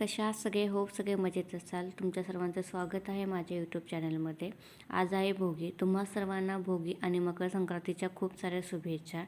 कशा सगळे होप सगळे मजेत असाल? तुमच्या सर्वांचं स्वागत आहे माझ्या यूट्यूब चॅनलमध्ये आज आहे भोगी. तुम्हा सर्वांना भोगी आणि मकर संक्रांतीच्या खूप साऱ्या शुभेच्छा.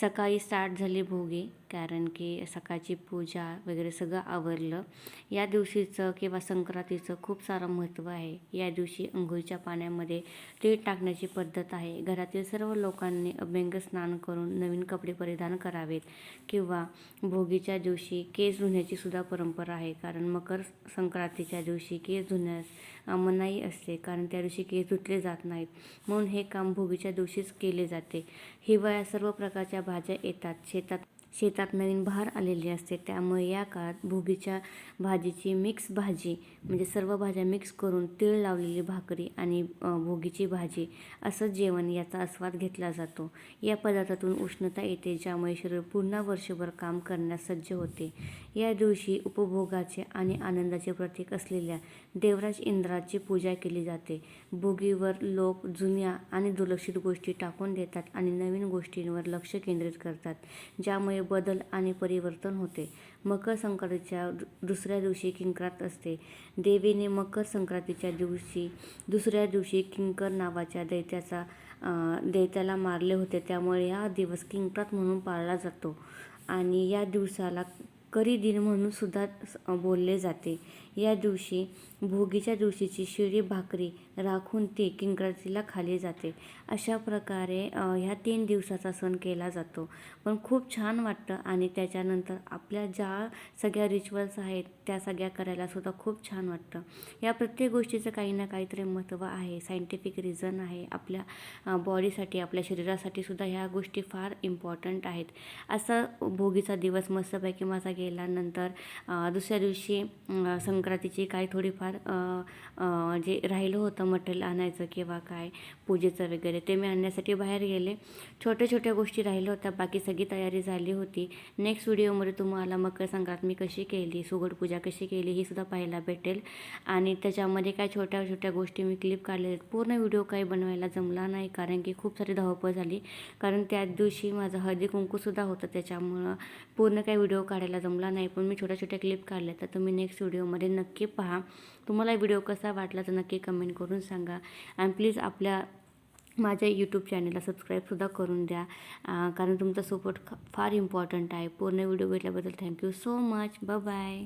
सकाळी स्टार्ट झाली भोगी कारण की सकाळची पूजा वगैरे सगळं आवरलं. या दिवशीचं किंवा संक्रांतीचं खूप सारं महत्त्व आहे. या दिवशी अंघोळीच्या पाण्यामध्ये तीळ टाकण्याची पद्धत आहे. घरातील सर्व लोकांनी अभ्यंग स्नान करून नवीन कपडे परिधान करावेत. किंवा भोगीच्या दिवशी केस धुण्याची सुद्धा परंपरा आहे. का कारण मकर संक्रांतीच्या दिवशी केस धुण्यास मनाई असते. कारण त्या दिवशी केस धुतले जात नाहीत. म्हणून हे काम भोगीच्या दिवशीच केले जाते. हिवाळ्यात सर्व प्रकारच्या भाज्या येतात. शेतात शेतात नवीन बहार आलेली असते. त्यामुळे या काळात भोगीच्या भाजीची मिक्स भाजी म्हणजे सर्व भाज्या मिक्स करून तीळ लावलेली भाकरी आणि भोगीची भाजी असं जेवण याचा आस्वाद घेतला जातो. या पदार्थातून उष्णता येते ज्यामुळे शरीर पुन्हा वर्षभर काम करण्यास सज्ज होते. या दिवशी उपभोगाचे आणि आनंदाचे प्रतीक असलेल्या देवराज इंद्राची पूजा केली जाते. भोगीवर लोक जुन्या आणि दुर्लक्षित गोष्टी टाकून देतात आणि नवीन गोष्टींवर लक्ष केंद्रित करतात. ज्यामुळे बदल आणि परिवर्तन होते. मकर संक्रांतीच्या दुसऱ्या दिवशी किंक्रात असते. देवीने मकर संक्रांतीच्या दिवशी दुसऱ्या दिवशी किंकर नावाच्या दैत्याचा दैत्याला मारले होते. त्यामुळे हा दिवस किंक्रात म्हणून पाळला जातो. आणि या दिवसाला करी दिन म्हणून सुद्धा स- बोलले जाते. या दिवशी भोगीच्या दिवशीची शिळी भाकरी राखून ती किंक्रातीला खाली जाते. अशा प्रकारे ह्या तीन दिवसाचा सण केला जातो. पण खूप छान वाटतं आणि त्याच्यानंतर आपल्या ज्या सगळ्या रिच्युअल्स आहेत त्या सगळ्या करायला सुद्धा खूप छान वाटतं. या प्रत्येक गोष्टीचं काही ना काहीतरी महत्त्व आहे सायंटिफिक रिझन आहे. आपल्या बॉडीसाठी आपल्या शरीरासाठी सुद्धा ह्या गोष्टी फार इम्पॉर्टंट आहेत. असा भोगीचा दिवस मस्तपैकी माझा गेल्यानंतर दुसऱ्या दिवशी संक्रांतीची काय थोडीफार जे राहिलं होतं मटेरियल आणायचं किंवा काय पूजेचं वगैरे ते मी आणण्यासाठी बाहेर गेले. छोट्या छोट्या गोष्टी राहिल्या होत्या बाकी सगळी तयारी झाली होती. नेक्स्ट व्हिडिओमध्ये तुम्हाला मकर संक्रांत मी कशी केली सुगड पूजा कशी केली ही सुद्धा पाहायला भेटेल. आणि त्याच्यामध्ये काय छोट्या छोट्या गोष्टी मी क्लिप काढलेल्या आहेत. पूर्ण व्हिडिओ काही बनवायला जमला नाही कारण की खूप सारी धावपळ झाली. कारण त्याच दिवशी माझं हळदी कुंकूसुद्धा होतं त्याच्यामुळं पूर्ण काही व्हिडिओ काढायला जमला नाही पण मी छोट्या छोट्या क्लिप काढल्या. तर तुम्ही नेक्स्ट व्हिडिओमध्ये नक्की पहा. तुम्हाला व्हिडिओ कसा वाटला तर नक्की कमेंट करून सांगा. आणि प्लीज आपल्या माझ्या यूट्यूब चॅनलला सबस्क्राईबसुद्धा करून द्या. कारण तुमचा सपोर्ट फार इम्पॉर्टंट आहे. पूर्ण video भेटल्याबद्दल thank you so much bye bye